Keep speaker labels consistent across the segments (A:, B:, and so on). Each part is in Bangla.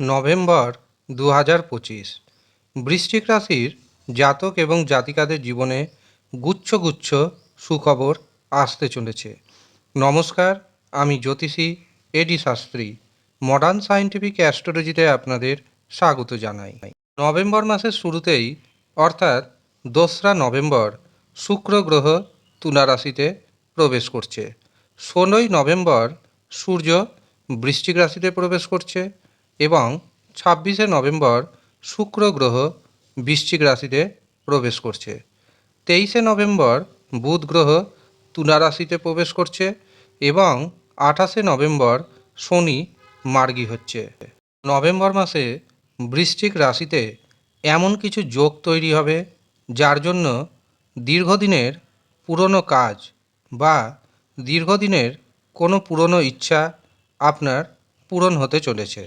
A: নভেম্বর দু হাজার পঁচিশ। বৃশ্চিক রাশির জাতক এবং জাতিকাদের জীবনে গুচ্ছ গুচ্ছ সুখবর আসতে চলেছে। নমস্কার, আমি জ্যোতিষী A D Shastri. Modern scientific অ্যাস্ট্রোলজিতে আপনাদের স্বাগত জানাই। নভেম্বর মাসের শুরুতেই, অর্থাৎ দোসরা নভেম্বর, শুক্র গ্রহ তুলা রাশিতে প্রবেশ করছে। ষোলোই নভেম্বর, সূর্য বৃশ্চিক রাশিতে প্রবেশ করছে। এবং ছাব্বিশে নভেম্বর শুক্র গ্রহ বৃশ্চিক রাশিতে প্রবেশ করছে। তেইশে নভেম্বর বুধ গ্রহ তুলা রাশিতে প্রবেশ করছে এবং আঠাশে নভেম্বর শনি মার্গী হচ্ছে। নভেম্বর মাসে বৃশ্চিক রাশিতে এমন কিছু যোগ তৈরি হবে যার জন্য দীর্ঘদিনের পুরনো কাজ বা দীর্ঘদিনের কোনো পুরনো ইচ্ছা আপনার পূরণ হতে চলেছে।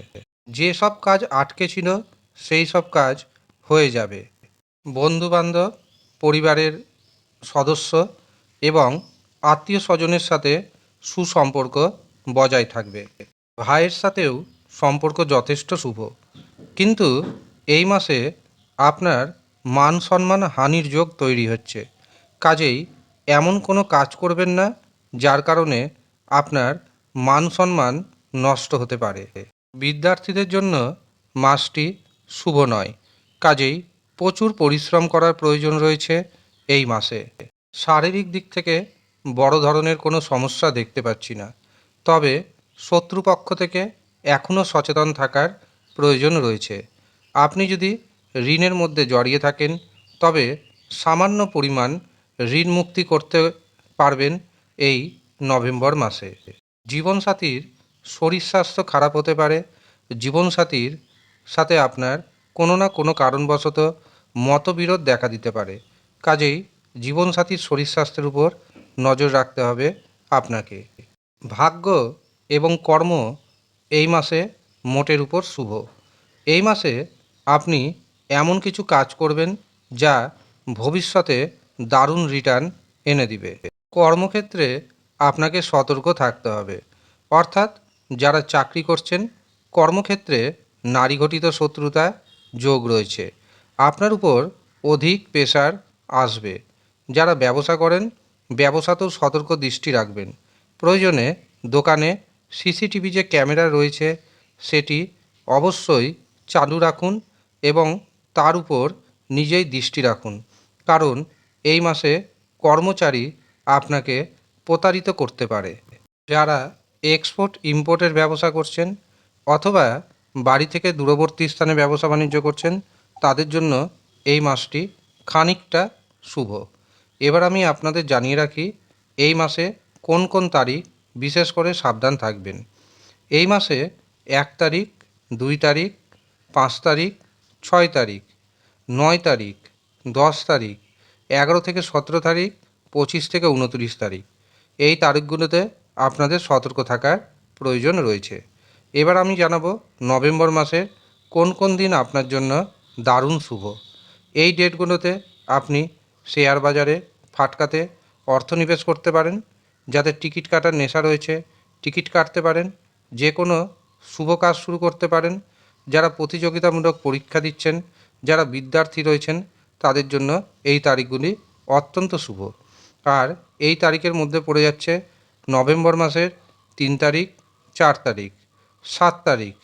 A: যে সব কাজ আটকে ছিল, সেই সব কাজ হয়ে যাবে। বন্ধুবান্ধব, পরিবারের সদস্য এবং আত্মীয় স্বজনের সাথে সুসম্পর্ক বজায় থাকবে। ভাইয়ের সাথেও সম্পর্ক যথেষ্ট শুভ। কিন্তু এই মাসে আপনার মান সম্মান হানির যোগ তৈরি হচ্ছে। কাজেই এমন কোনো কাজ করবেন না, যার কারণে আপনার মান সম্মান নষ্ট হতে পারে। বিদ্যার্থীদের জন্য মাসটি শুভ নয়। কাজেই প্রচুর পরিশ্রম করার প্রয়োজন রয়েছে এই মাসে। শারীরিক দিক থেকে বড় ধরনের কোনো সমস্যা দেখতে পাচ্ছি না। তবে শত্রুপক্ষ থেকে এখনও সচেতন থাকার প্রয়োজন রয়েছে। আপনি যদি ঋণের মধ্যে জড়িয়ে থাকেন, তবে সামান্য পরিমাণ ঋণ মুক্তি করতে পারবেন এই নভেম্বর মাসে। জীবনসাথীর শরীর স্বাস্থ্য খারাপ হতে পারে, জীবনসাথীর সাথে আপনার কোনো না কোনো কারণবশত মতবিরোধ দেখা দিতে পারে। কাজেই জীবনসাথীর শরীর স্বাস্থ্যের উপর নজর রাখতে হবে আপনাকে। ভাগ্য এবং কর্ম এই মাসে মোটের উপর শুভ। এই মাসে আপনি এমন কিছু কাজ করবেন যা ভবিষ্যতে দারুণ রিটার্ন এনে দিবে। কর্মক্ষেত্রে আপনাকে সতর্ক থাকতে হবে। অর্থাৎ যারা চাকরি করছেন, কর্মক্ষেত্রে নারী ঘটিত শত্রুতা যোগ রয়েছে। আপনার উপর অধিক পেশার আসবে। যারা ব্যবসা করেন, ব্যবসাতেও সতর্ক দৃষ্টি রাখবেন। প্রয়োজনে দোকানে সিসিটিভি যে ক্যামেরা রয়েছে, সেটি অবশ্যই চালু রাখুন এবং তার উপর নিজেই দৃষ্টি রাখুন। কারণ এই মাসে কর্মচারী আপনাকে প্রতারিত করতে পারে। যারা এক্সপোর্ট ইম্পোর্টের ব্যবসা করছেন অথবা বাড়ি থেকে দূরবর্তী স্থানে ব্যবসা বাণিজ্য করছেন, তাদের জন্য এই মাসটি খানিকটা শুভ। এবার আমি আপনাদের জানিয়ে রাখি, এই মাসে কোন কোন তারিখ বিশেষ করে সাবধান থাকবেন। এই মাসে এক তারিখ, দুই তারিখ, পাঁচ তারিখ, ছয় তারিখ, নয় তারিখ, দশ তারিখ, এগারো থেকে সতেরো তারিখ, পঁচিশ থেকে উনত্রিশ তারিখ। এই তারিখগুলোতে আপনাদের সতর্ক থাকার প্রয়োজন রয়েছে। এবার আমি জানাব নভেম্বর মাসের কোন কোন দিন আপনার জন্য দারুণ শুভ। এই ডেটগুলোতে আপনি শেয়ার বাজারে ফাটকাতে অর্থ নিবেশ করতে পারেন যাদের টিকিট কাটার নেশা রয়েছে, টিকিট কাটতে পারেন যে কোনো শুভ কাজ শুরু করতে পারেন, যারা প্রতিযোগিতামূলক পরীক্ষা দিচ্ছেন, যারা বিদ্যার্থী রয়েছেন, তাদের জন্য এই তারিখগুলি অত্যন্ত শুভ। আর এই তারিখের মধ্যে পড়ে যাচ্ছে নভেম্বর মাসের তিন তারিখ, চার তারিখ, সাত তারিখ,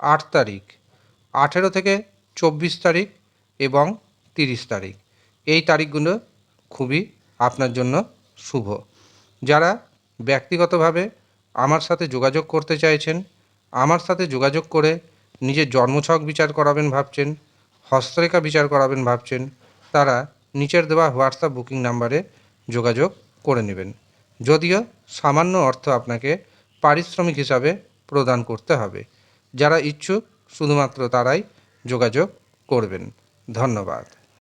A: আট তারিখ, আঠেরো থেকে চব্বিশ তারিখ এবং তিরিশ তারিখ। এই তারিখগুলো খুবই আপনার জন্য শুভ। যারা ব্যক্তিগতভাবে আমার সাথে যোগাযোগ করতে চাইছেন, আমার সাথে যোগাযোগ করে নিজের জন্মছক বিচার করাবেন ভাবছেন, হস্তরেখা বিচার করাবেন ভাবছেন, তারা নিচের দেওয়া হোয়াটসঅ্যাপ বুকিং নাম্বারে যোগাযোগ করে নেবেন। যদিও সামান্য অর্থ আপনাকে পারিশ্রমিক হিসাবে প্রদান করতে হবে। যারা ইচ্ছুক, শুধুমাত্র তারাই যোগাযোগ করবেন। ধন্যবাদ।